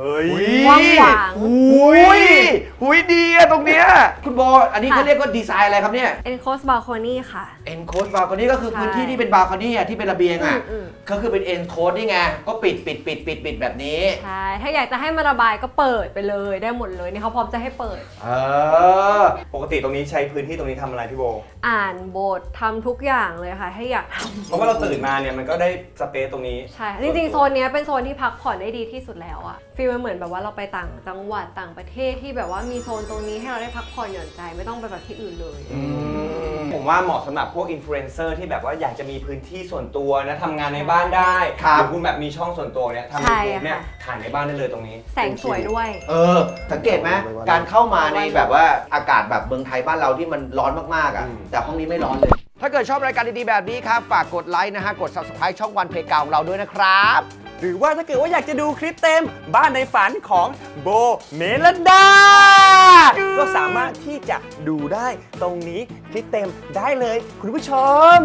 เฮ้ย กว้างขวางหุยหุยดีอะตรงเนี้ยคุณโบอันนี้ค่ะ เขาเรียกว่าดีไซน์อะไรครับเนี่ย enclosed balcony ค่ะ เอ็นโคสบาร์คอนี่ก็คือใช่พื้นที่ที่เป็นบาร์คอนี่อะที่เป็นระเบียงอะอืมอืม ก็คือเป็นเอ็นโคสนี่ไง ก็ปิดปิดปิดปิดปิดแบบนี้ ใช่ ถ้าอยากจะให้มันระบายก็เปิดไปเลยได้หมดเลยนี่เขาพร้อมจะให้เปิด เออ ปกติตรงนี้ใช้พื้นที่ตรงนี้ทำอะไรพี่โบ อ่านบททำทุกอย่างเลยค่ะ ให้อยากทเพราะว่าเราตื่นมาเนี่ยมันก็ได้สเปซตรงนี้ำใช่ จริงๆ โซนเนี้ยเป็นโซนที่พักผ่อนได้ดีที่สุดแล้วอะฟีลมันเหมือนแบบว่าเราไปต่างจังหวัดต่างประเทศที่แบบว่ามีโซนตรงนี้ให้เราได้พักผ่อนหย่อนใจไม่ต้องไปแบบที่อื่นเลย ผมว่าเหมาะสำหรับพวกอินฟลูเอนเซอร์ที่แบบว่าอยากจะมีพื้นที่ส่วนตัวนะทำงานในบ้านได้ครับหรือคุณแบบมีช่องส่วนตัวเนี่ยทำใช่ยูทูบเนี่ยค่ะถ่ายในบ้านได้เลยตรงนี้ แสงสวยด้วย เออ สังเกตไหมการเข้ามาในแบบว่าอากาศแบบเมืองไทยบ้านเราที่มันร้อนมากๆอะ อืม แต่ห้องนี้ไม่ร้อนเลย ถ้าเกิดชอบรายการดีๆแบบนี้ครับ ฝากกดไลค์นะฮะ กด subscribe ช่องวันเพกาของเราด้วยนะครับ หรือว่าถ้าเกิดว่าอยากจะดูคลิปเต็มบ้านในฝันของโบเมลดา ก็สามารถที่จะดูได้ตรงนี้คลิปเต็มได้เลยคุณผู้ชม